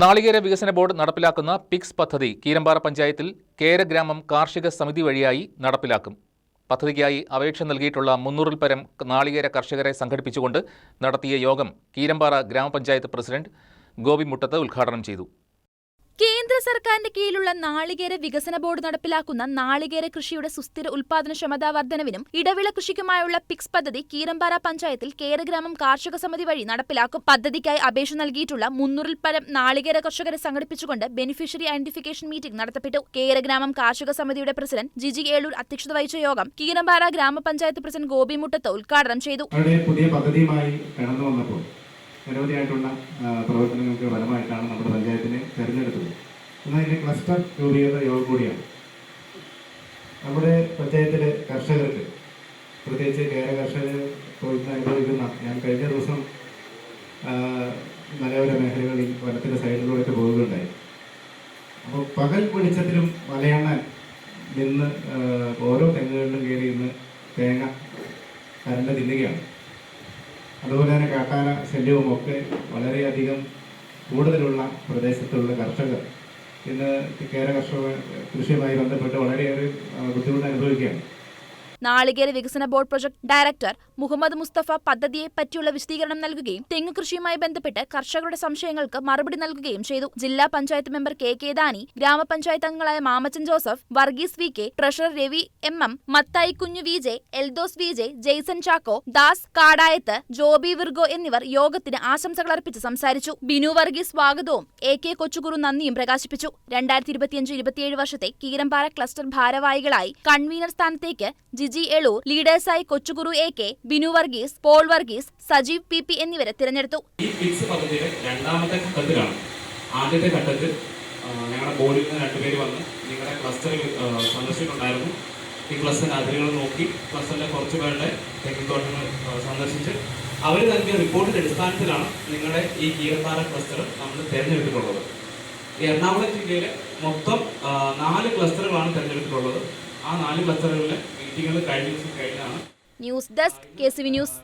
നാളികേര വികസന ബോർഡ് നടപ്പിലാക്കുന്ന പിക്സ് പദ്ധതി കീരമ്പാറ പഞ്ചായത്തിൽ കേരഗ്രാമം കാർഷിക സമിതി വഴിയായി നടപ്പിലാക്കും. പദ്ധതിക്കായി അപേക്ഷ നൽകിയിട്ടുള്ള മുന്നൂറിൽ പരം നാളികേര കർഷകരെ സംഘടിപ്പിച്ചുകൊണ്ട് നടത്തിയ യോഗം കീരമ്പാറ ഗ്രാമപഞ്ചായത്ത് പ്രസിഡന്റ് ഗോപി മുട്ടത്ത് ഉദ്ഘാടനം ചെയ്തു. കേന്ദ്ര സർക്കാരിന്റെ കീഴിലുള്ള നാളികേര വികസന ബോർഡ് നടപ്പിലാക്കുന്ന നാളികേര കൃഷിയുടെ സുസ്ഥിര ഉൽപാദനക്ഷമതാ വർധനവിനും ഇടവിള കൃഷിക്കുമായുള്ള പിക്സ് പദ്ധതി കീരമ്പാറ പഞ്ചായത്തിൽ കേരഗ്രാമം കാർഷിക സമിതി വഴി നടപ്പിലാക്കും. പദ്ധതിക്കായി അപേക്ഷ നൽകിയിട്ടുള്ള മുന്നൂറിൽ പരം നാളികേര കർഷകരെ സംഘടിപ്പിച്ചുകൊണ്ട് ബെനിഫിഷ്യറി ഐഡന്റിഫിക്കേഷൻ മീറ്റിംഗ് നടത്തപ്പെട്ടു. കേരഗ്രാമം കാർഷിക സമിതിയുടെ പ്രസിഡന്റ് ജിജി ഏളൂർ അധ്യക്ഷത വഹിച്ച യോഗം കീരമ്പാറ ഗ്രാമപഞ്ചായത്ത് പ്രസിഡന്റ് ഗോപി മുട്ടത്ത് ഉദ്ഘാടനം ചെയ്തു. പുതിയ വന്നപ്പോൾ നിരവധിയായിട്ടുള്ള പ്രവർത്തനങ്ങൾക്ക് ഫലമായിട്ടാണ് നമ്മുടെ തെരഞ്ഞെടുത്തത് ഇതിന്റെ ക്ലസ്റ്റർ രൂപീകരണ യോഗം കൂടിയാണ്. നമ്മുടെ പഞ്ചായത്തിലെ കർഷകർക്ക് പ്രത്യേകിച്ച് കേര കർഷകർ തൊഴിൽ ഞാൻ കഴിഞ്ഞ ദിവസം മലയോര മേഖലകളിൽ വനത്തിന്റെ സൈഡിലൂടെ പോവുകയുണ്ടായി അപ്പോൾ പകൽ വെളിച്ചത്തിലും മലയണ്ണൻ നിന്ന് ഓരോ തെങ്ങുകളിലും കയറി ഇന്ന് തേങ്ങ കരണ്ട് തിന്നുകയാണ്. അതുപോലെ തന്നെ കാട്ടാന ശല്യവും ഒക്കെ വളരെയധികം കൂടുതലുള്ള പ്രദേശത്തുള്ള കർഷകർ ഇന്ന് കേര കർഷക കൃഷിയുമായി ബന്ധപ്പെട്ട് വളരെയേറെ ബുദ്ധിമുട്ട് അനുഭവിക്കുകയാണ്. നാളികേര വികസന board project director Muhammad Mustafa പദ്ധതിയെ പറ്റിയുള്ള വിശദീകരണം നൽകുകയും തെങ്ങ് കൃഷിയുമായി ബന്ധപ്പെട്ട് കർഷകരുടെ സംശയങ്ങൾക്ക് മറുപടി നൽകുകയും ചെയ്തു. ജില്ലാ panchayat member K K Dani ഗ്രാമപഞ്ചായത്ത് അംഗങ്ങളായ Mamachan Joseph Varghese V K treasurer Ravi M M Mathai Kunju V J Eldhose V J Jaison Chacko Das Kadayath Joby Virgo എന്നിവർ യോഗത്തിന് ആശംസകൾ അർപ്പിച്ച് സംസാരിച്ചു. ബിനു വർഗീസ് സ്വാഗതവും എ കെ കൊച്ചുകുറു നന്ദിയും പ്രകാശിപ്പിച്ചു. രണ്ടായിരത്തി ഇരുപത്തിയഞ്ച് ഇരുപത്തിയേഴ് വർഷത്തെ കീരമ്പാറ ക്ലസ്റ്റർ ഭാരവാഹികളായി കൺവീനർ സ്ഥാനത്തേക്ക് Jiji Eloor ലീഡേഴ്സായി Kochukuru A K Binu Varghese Paul Varghese Sajeev P P എന്നിവരെ തിരഞ്ഞെടുത്തു. ഈ ഫിക്സ് പദ്ധതിയുടെ രണ്ടാമത്തെ ഘട്ടത്തിലാണ് ആദ്യത്തെ ഘട്ടത്തിൽ ഞങ്ങളുടെ ബോർഡിൽ നിന്ന് രണ്ടുപേര് വന്ന് നിങ്ങളുടെ ക്ലസ്റ്ററിൽ സന്ദർശിച്ചിട്ടുണ്ടായിരുന്നു. ഈ ക്ലസ്റ്ററിന്റെ അതിരുകൾ നോക്കി ക്ലസ്റ്ററിലെ കുറച്ച് പേരുടെ തെങ്ങിത്തോട്ടങ്ങൾ സന്ദർശിച്ച് അവർ നൽകിയ റിപ്പോർട്ടിന്റെ അടിസ്ഥാനത്തിലാണ് നിങ്ങളുടെ ഈ കീരപ്പാറ ക്ലസ്റ്റർ നമ്മൾ തിരഞ്ഞെടുത്തിട്ടുള്ളത്. എറണാകുളം ജില്ലയിലെ മൊത്തം നാല് ക്ലസ്റ്ററുകളാണ് തിരഞ്ഞെടുത്തിട്ടുള്ളത്. ആ നാല് ക്ലസ്റ്ററുകളിലെ മീറ്റിങ്ങുകൾ കഴിഞ്ഞ ദിവസം കഴിഞ്ഞാണ് news desk K C V news.